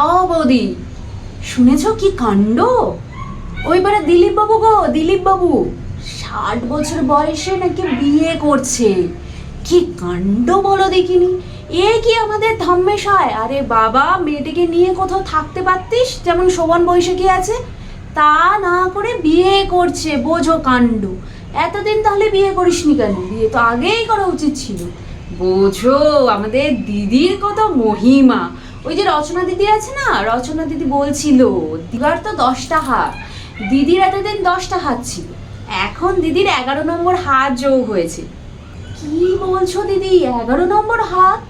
অ, বৌদি। শুনেছ কি কাণ্ড? ওইবারে দিলীপ বাবু গো দিলীপ বাবু ষাট বছর বয়সে নাকি বিয়ে করছে। কি কাণ্ড বলো দেখিনি? এ কি আমাদের ধম্মেশায়? আরে বাবা, মেয়েটিকে নিয়ে কোথাও থাকতে পারতিস? যেমন শোভন বৈশাখী আছে, তা না করে বিয়ে করছে, বোঝো কাণ্ড। এতদিন তাহলে বিয়ে করিসনি কেন? বিয়ে তো আগেই করা উচিত ছিল। বোঝো, আমাদের দিদির কত মহিমা। ওই যে রচনা দিদি আছে না? রচনা দিদি বলছিল দিবার তো দশটা হাত। দিদির এতদিন দশটা হাত ছিল। এখন দিদির এগারো নম্বর হাত যোগ হয়েছে। কি বলছো দিদি? এগারো নম্বর হাত?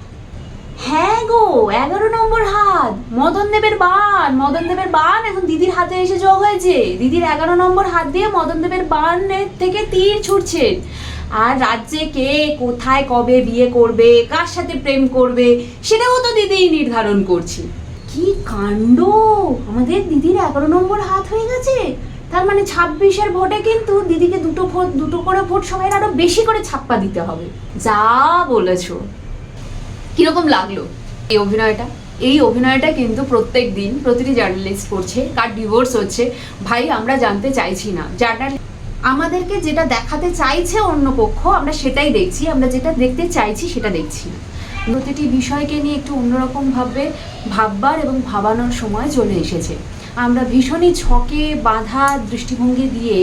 হ্যাঁ গো, এগারো নম্বর হাত। মদন দেবের বান, মদন দেবের বান এখন দিদির হাতে এসে যোগ হয়েছে। দিদির এগারো নম্বর হাত দিয়ে মদন দেবের বানের থেকে তীর ছুটছেন আর রাজ্যে কে কোথায় কবে বিয়ে করবে, কার সাথে প্রেম করবে, সেটাও তো দিদিই নির্ধারণ করছে। কি কাণ্ড? আমাদের দিদির এগারো নম্বর হাত হয়ে গেছে। তার মানে ছাব্বিশের ভোটে কিন্তু দিদিকে দুটো ভোট, দুটো করে ভোট সবাই আরও বেশি করে ছাপ্পা দিতে হবে। যা বলেছ। কীরকম লাগল এই অভিনয়টা? এই অভিনয়টা কিন্তু প্রত্যেক দিন প্রতিটি জার্নালিস্ট করছে, কার ডিভোর্স হচ্ছে, ভাই আমরা জানতে চাইছি না। জার্নাল আমাদেরকে যেটা দেখাতে চাইছে অন্য পক্ষ, আমরা সেটাই দেখছি, আমরা যেটা দেখতে চাইছি সেটা দেখছি প্রতিটি বিষয়কে নিয়ে একটু অন্যরকম ভাবে ভাববার এবং ভাবানোর সময় চলে এসেছে। আমরা ভীষণই ছকে বাঁধা দৃষ্টিভঙ্গি দিয়ে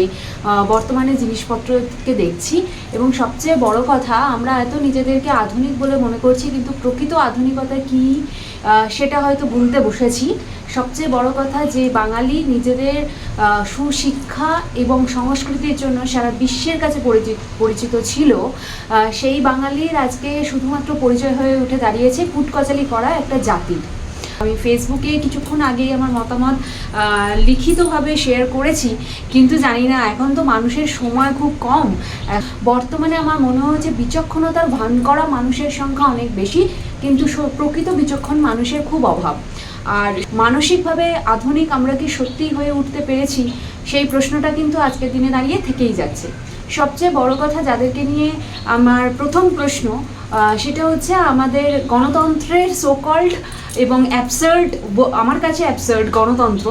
বর্তমানে জিনিসপত্রকে দেখছি এবং সবচেয়ে বড় কথা, আমরা এত নিজেদেরকে আধুনিক বলে মনে করছি, কিন্তু প্রকৃত আধুনিকতা কি সেটা হয়তো ভুলতে বসেছি। সবচেয়ে বড় কথা যে বাঙালি নিজেদের সুশিক্ষা এবং সংস্কৃতির জন্য সারা বিশ্বের কাছে পরিচিত পরিচিত ছিল। সেই বাঙালির আজকে শুধুমাত্র পরিচয় হয়ে উঠে দাঁড়িয়েছে কুটকচালি করা একটা জাতির আমি ফেসবুকে কিছুক্ষণ আগেই আমার মতামত লিখিতভাবে শেয়ার করেছি, কিন্তু জানি না, এখন তো মানুষের সময় খুব কম। বর্তমানে আমার মনে হচ্ছে বিচক্ষণতার ভান করা মানুষের সংখ্যা অনেক বেশি, কিন্তু প্রকৃত বিচক্ষণ মানুষের খুব অভাব। আর মানসিকভাবে আধুনিক আমরা কি সত্যিই হয়ে উঠতে পেরেছি, সেই প্রশ্নটা কিন্তু আজকের দিনে দাঁড়িয়ে থেকেই যাচ্ছে। সবচেয়ে বড় কথা যাদেরকে নিয়ে আমার প্রথম প্রশ্ন সেটা হচ্ছে আমাদের গণতন্ত্রের সোকল্ড এবং অ্যাবসার্ড আমার কাছে অ্যাবসার্ড গণতন্ত্র।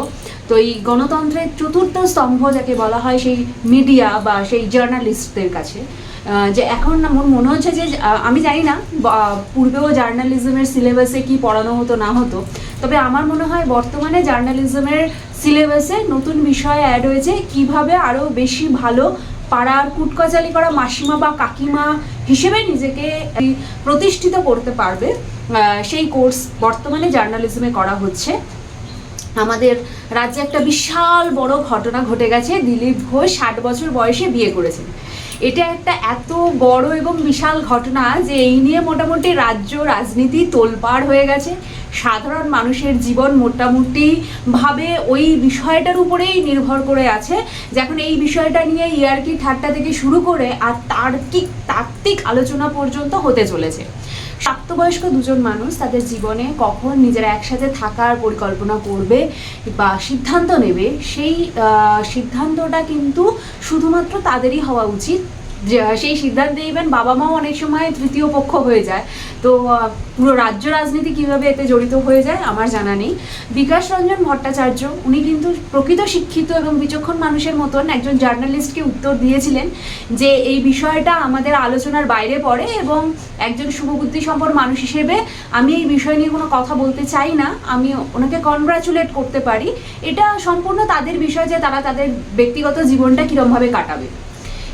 তো এই গণতন্ত্রের চতুর্থ স্তম্ভ যাকে বলা হয় সেই মিডিয়া বা সেই জার্নালিস্টদের কাছে। যে এখন আমার মনে হচ্ছে যে আমি জানি না পূর্বেও জার্নালিজমের সিলেবাসে কি পড়ানো হতো, না হতো। তবে আমার মনে হয় বর্তমানে জার্নালিজমের সিলেবাসে নতুন বিষয় অ্যাড হয়েছে, কীভাবে আরও বেশি ভালো পাড়ার কুটকচালি করা মাসিমা বা কাকিমা হিসেবে নিজেকে প্রতিষ্ঠিত করতে পারবে সেই কোর্স বর্তমানে জার্নালিজমে করা হচ্ছে। আমাদের রাজ্যে একটা বিশাল বড় ঘটনা ঘটে গেছে, দিলীপ ঘোষ ষাট বছর বয়সে বিয়ে করেছেন। এটা একটা এত বড় এবং বিশাল ঘটনা যে এই নিয়ে মোটামুটি রাজ্য রাজনীতি তোলপাড় হয়ে গেছে। সাধারণ মানুষের জীবন মোটামুটি ভাবে ওই বিষয়টার উপরেই নির্ভর করে আছে। যে এখন এই বিষয়টা নিয়ে ইয়ার্কি ঠাট্টা থেকে শুরু করে আর তার্কিক তাত্ত্বিক আলোচনা পর্যন্ত হতে চলেছে। প্রাপ্তবয়স্ক দুজন মানুষ তাদের জীবনে কখন নিজেরা একসাথে থাকার পরিকল্পনা করবে বা সিদ্ধান্ত নেবে, সেই সিদ্ধান্তটা কিন্তু শুধুমাত্র তাদেরই হওয়া উচিত। সেই সিদ্ধান্তে ইভেন বাবা মাও অনেক সময় তৃতীয় পক্ষ হয়ে যায়। তো পুরো রাজ্য রাজনীতি কীভাবে এতে জড়িত হয়ে যায় আমার জানা নেই। বিকাশ রঞ্জন ভট্টাচার্য, উনি কিন্তু প্রকৃত শিক্ষিত এবং বিচক্ষণ মানুষের মতন একজন জার্নালিস্টকে উত্তর দিয়েছিলেন যে, এই বিষয়টা আমাদের আলোচনার বাইরে পড়ে এবং একজন শুভবুদ্ধি সম্পন্ন মানুষ হিসেবে আমি এই বিষয় নিয়ে কোনো কথা বলতে চাই না। আমি ওনাকে কনগ্রাচুলেট করতে পারি। এটা সম্পূর্ণ তাদের বিষয় যে, তারা তাদের ব্যক্তিগত জীবনটা কীরমভাবে কাটাবে।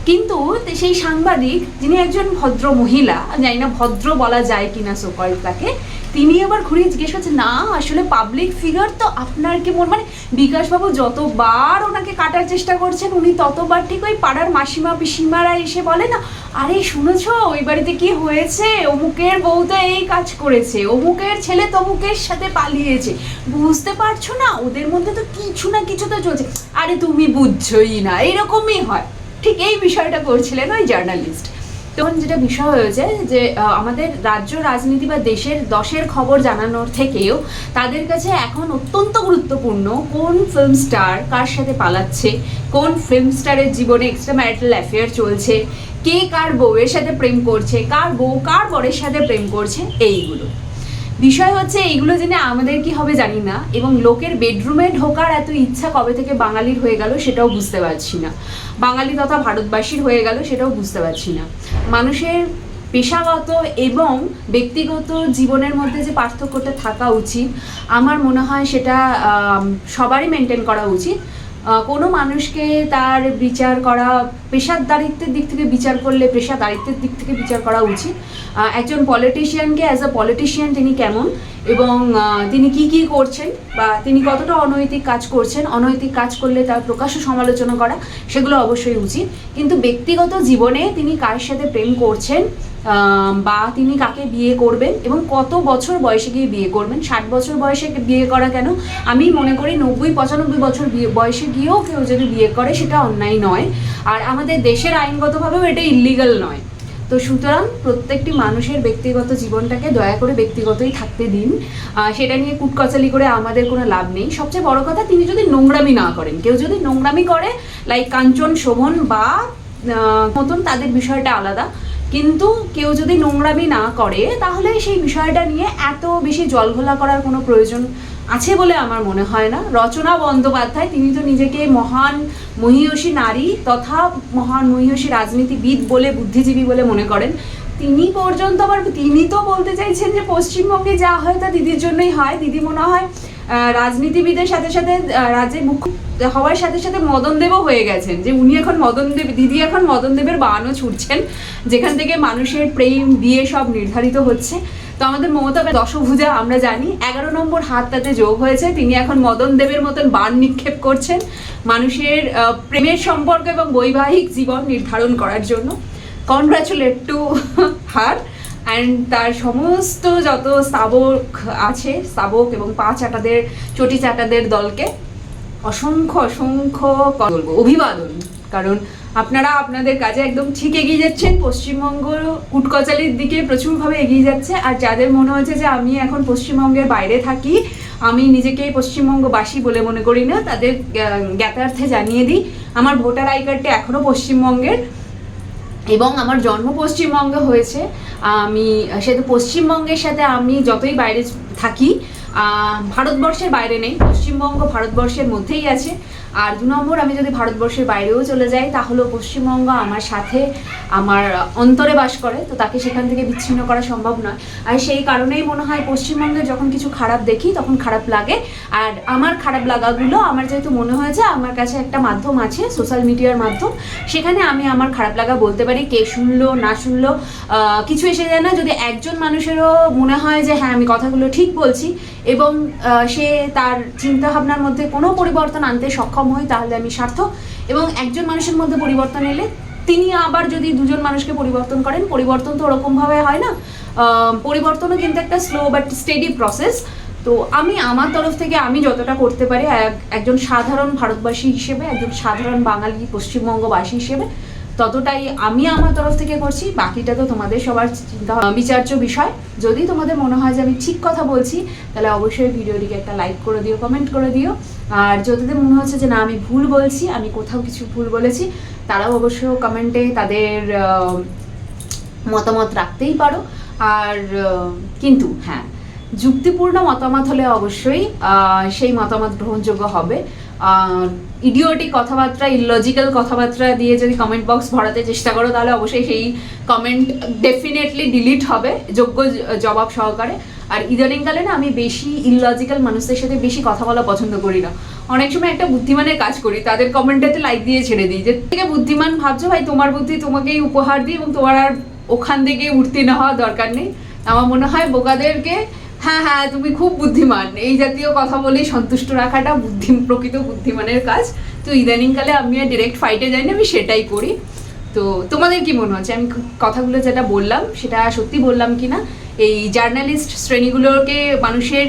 কিন্তু সেই সাংবাদিক, যিনি একজন ভদ্র মহিলা জানি না ভদ্র বলা যায় কিনা সোকল তাকে, তিনি আবার ঘুরিয়ে জিজ্ঞেস করছে, না, আসলে পাবলিক ফিগার তো আপনার কি মন মানে বিকাশবাবু যতবার ওনাকে কাটার চেষ্টা করছেন, উনি ততবার ঠিক ওই পাড়ার মাসিমা, পিসিমারা এসে বলে, না, আরে শুনেছ, ওই বাড়িতে কি হয়েছে? অমুকের বউ তো এই কাজ করেছে, অমুকের ছেলে তমুকের সাথে পালিয়েছে। বুঝতে পারছ না, ওদের মধ্যে তো কিছু না কিছু তো চলছে। আরে তুমি বুঝছোই না, এরকমই হয়। ঠিক এই বিষয়টা করছিলেন ওই জার্নালিস্ট তখন যেটা বিষয় হয়েছে যে আমাদের রাজ্য রাজনীতি বা দেশের দশের খবর জানানোর থেকেও তাদের কাছে এখন অত্যন্ত গুরুত্বপূর্ণ কোন ফিল্ম স্টার কার সাথে পালাচ্ছে, কোন ফিল্ম স্টারের জীবনে এক্সট্রা ম্যারিটাল অ্যাফেয়ার চলছে, কে কার বউয়ের সাথে প্রেম করছে, কার বউ কার বরের সাথে প্রেম করছে, এইগুলো। বিষয় হচ্ছে এইগুলো জেনে আমাদের কি হবে জানি না, এবং লোকের বেডরুমে ঢোকার এত ইচ্ছা কবে থেকে বাঙালির হয়ে গেল সেটাও বুঝতে পারছি না। বাঙালি তথা ভারতবাসীর হয়ে গেল সেটাও বুঝতে পারছি না। মানুষের পেশাগত এবং ব্যক্তিগত জীবনের মধ্যে যে পার্থক্যটা থাকা উচিত, আমার মনে হয় সেটা সবারই মেনটেন করা উচিত। কোনো মানুষকে তার বিচার করা পেশাদারিত্বের দিক থেকে বিচার করলে পেশাদারিত্বের দিক থেকে বিচার করা উচিত। একজন পলিটিশিয়ানকে অ্যাজ আ পলিটিশিয়ান তিনি কেমন এবং তিনি কি কি করছেন বা তিনি কতটা অনৈতিক কাজ করছেন, অনৈতিক কাজ করলে তার প্রকাশ্য সমালোচনা করা, সেগুলো অবশ্যই উচিত। কিন্তু ব্যক্তিগত জীবনে তিনি কার সাথে প্রেম করছেন বা তিনি কাকে বিয়ে করবেন এবং কত বছর বয়সে গিয়ে বিয়ে করবেন? ষাট বছর বয়সে বিয়ে করা কেন? আমি মনে করি নব্বই, পঁচানব্বই বছর বিয়ে, বয়সে গিয়েও কেউ যদি বিয়ে করে, সেটা অন্যায় নয়। আর আমাদের দেশের আইনগতভাবেও এটা ইলিগাল নয়। তো সুতরাং প্রত্যেকটি মানুষের ব্যক্তিগত জীবনটাকে দয়া করে ব্যক্তিগতই থাকতে দিন। সেটা নিয়ে কুটকচালি করে আমাদের কোনো লাভ নেই। সবচেয়ে বড় কথা, তিনি যদি নোংরামি না করেন, কেউ যদি নোংরামি করে লাইক কাঞ্চন শোভন বা মতন, তাদের বিষয়টা আলাদা। কিন্তু কেউ যদি নোংরামি না করে, তাহলে সেই বিষয়টা নিয়ে এত বেশি জলঘোলা করার কোনো প্রয়োজন আছে বলে আমার মনে হয় না। রচনা বন্দ্যোপাধ্যায়, তিনি তো নিজেকে মহান মহীয়সী নারী তথা মহান মহীয়সী রাজনীতিবিদ বলে, বুদ্ধিজীবী বলে মনে করেন। তিনি পর্যন্ত আবার তিনি তো বলতে চাইছেন যে পশ্চিমবঙ্গে যা হয় তা দিদির জন্যই হয়। দিদি মনে হয় রাজনীতিবিদের সাথে সাথে আহ, রাজ্যের মুখ্য হওয়ার সাথে সাথে মদন দেবও হয়ে গেছেন। যে উনি এখন মদন দেব দিদি এখন মদন দেবের বাহানও ছুটছেন যেখান থেকে মানুষের প্রেম বিয়ে সব নির্ধারিত হচ্ছে। তো আমাদের মমতা দশভুজা আমরা জানি এগারো নম্বর হাত তাতে যোগ হয়েছে। তিনি এখন মদন দেবের মতন বান নিক্ষেপ করছেন মানুষের প্রেমের সম্পর্ক এবং বৈবাহিক জীবন নির্ধারণ করার জন্য। কনগ্রাচুলেট টু হার অ্যান্ড তার সমস্ত যত স্তাবক আছে স্তাবক এবং পা চাটাদের, চটি চাটাদের দলকে অসংখ্য অসংখ্য অভিবাদন। কারণ আপনারা আপনাদের কাজে একদম ঠিক এগিয়ে যাচ্ছেন। পশ্চিমবঙ্গ কুটকচালির দিকে প্রচুরভাবে এগিয়ে যাচ্ছে। আর যাদের মনে হচ্ছে যে আমি এখন পশ্চিমবঙ্গের বাইরে থাকি, আমি নিজেকে পশ্চিমবঙ্গবাসী বলে মনে করি না, তাদের জ্ঞাতার্থে জানিয়ে দিই, আমার ভোটার আই কার্ডটি এখনও পশ্চিমবঙ্গের। এবং আমার জন্ম পশ্চিমবঙ্গে হয়েছে। আমি সেহেতু পশ্চিমবঙ্গের সাথে আমি যতই বাইরে থাকি ভারতবর্ষের বাইরে নেই, পশ্চিমবঙ্গ ভারতবর্ষের মধ্যেই আছে। আর দু নম্বর, আমি যদি ভারতবর্ষের বাইরেও চলে যাই, তাহলেও পশ্চিমবঙ্গ আমার সাথে আমার অন্তরে বাস করে, তো তাকে সেখান থেকে বিচ্ছিন্ন করা সম্ভব নয়। আর সেই কারণেই মনে হয় পশ্চিমবঙ্গে যখন কিছু খারাপ দেখি, তখন খারাপ লাগে। আর আমার খারাপ লাগাগুলো, আমার যেহেতু মনে হয়েছে আমার কাছে একটা মাধ্যম আছে, সোশ্যাল মিডিয়ার মাধ্যম, সেখানে আমি আমার খারাপ লাগা বলতে পারি, কে শুনলো, না শুনলো কিছু এসে যায় না। যদি একজন মানুষেরও মনে হয় যে হ্যাঁ আমি কথাগুলো ঠিক বলছি এবং সে তার চিন্তা ভাবনার মধ্যে কোনো পরিবর্তন আনতে সক্ষম হয়, তাহলে আমি সার্থক। এবং একজন মানুষের মধ্যে পরিবর্তন এলে তিনি আবার যদি দুজন মানুষকে পরিবর্তন করেন, পরিবর্তন তো ওরকমভাবে হয় না। পরিবর্তনও কিন্তু একটা স্লো বাট স্টেডি প্রসেস তো আমি, আমার তরফ থেকে আমি যতটা করতে পারি, এক- একজন সাধারণ ভারতবাসী হিসেবে, একজন সাধারণ বাঙালি, পশ্চিমবঙ্গবাসী হিসেবে, ততটাই আমি আমার তরফ থেকে করছি। বাকিটা তো তোমাদের সবার বিচার্য বিষয়। যদি তোমাদের মনে হয় যে আমি ঠিক কথা বলছি, তাহলে অবশ্যই ভিডিওটিকে একটা লাইক করে দিও কমেন্ট করে দিও। আর যতদের মনে হচ্ছে যে না, আমি ভুল বলছি, আমি কোথাও কিছু ভুল বলেছি, তারাও অবশ্য কমেন্টে তাদের মতামত রাখতেই পারো। আর কিন্তু হ্যাঁ যুক্তিপূর্ণ মতামত হলে অবশ্যই সেই মতামত গ্রহণযোগ্য হবে। ইডিওটিক কথাবার্তা ইলজিক্যাল কথাবার্তা দিয়ে যদি কমেন্ট বক্স ভরাতে চেষ্টা করো, তাহলে অবশ্যই সেই কমেন্ট ডেফিনেটলি ডিলিট হবে, যোগ্য জবাব সহকারে। আর ইদানিংকালে না আমি বেশি ইললজিক্যাল মানুষদের সাথে বেশি কথা বলা পছন্দ করি না। অনেক সময় একটা বুদ্ধিমানের কাজ করি, তাদের কমেন্টেতে লাইক দিয়ে ছেড়ে দিই, যে থেকে বুদ্ধিমান ভাবছ ভাই, তোমার বুদ্ধি তোমাকেই উপহার দিই এবং তোমার আর ওখান থেকে উঠতে না হওয়ার দরকার নেই। আমার মনে হয় বোকাদেরকে হ্যাঁ হ্যাঁ তুমি খুব বুদ্ধিমান। এই জাতীয় কথা বলেই সন্তুষ্ট রাখাটা বুদ্ধি, প্রকৃত বুদ্ধিমানের কাজ। তো ইদানিংকালে আমি আর ডিরেক্ট ফাইটে যাই না আমি সেটাই করি। তো তোমাদের কি মনে হচ্ছে? আমি কথাগুলো যেটা বললাম, সেটা সত্যি বললাম কি না এই জার্নালিস্ট শ্রেণীগুলোকে মানুষের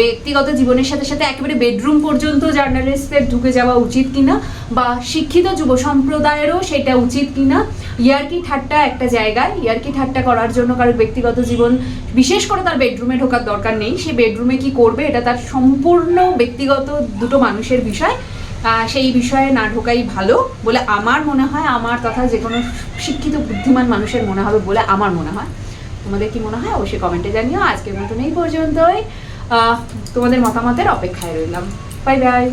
ব্যক্তিগত জীবনের সাথে সাথে একেবারে বেডরুম পর্যন্ত জার্নালিস্টদের ঢুকে যাওয়া উচিত কিনা বা শিক্ষিত যুব সম্প্রদায়েরও সেটা উচিত কিনা? ইয়ার্কি ঠাট্টা একটা জায়গায় ইয়ার্কি ঠাট্টা করার জন্য কারোর ব্যক্তিগত জীবন, বিশেষ করে তার বেডরুমে ঢোকার দরকার নেই, সে বেডরুমে কি করবে এটা তার সম্পূর্ণ ব্যক্তিগত দুটো মানুষের বিষয়। সেই বিষয়ে না ঢোকাই ভালো বলে আমার মনে হয়, আমার তথা যে কোনো শিক্ষিত, বুদ্ধিমান মানুষের মনে হবে বলে আমার মনে হয়। তোমাদের কি মনে হয় অবশ্যই কমেন্টে জানিও। আজকের মতন এই পর্যন্তই। তোমাদের মতামতের অপেক্ষায় রইলাম। Bye bye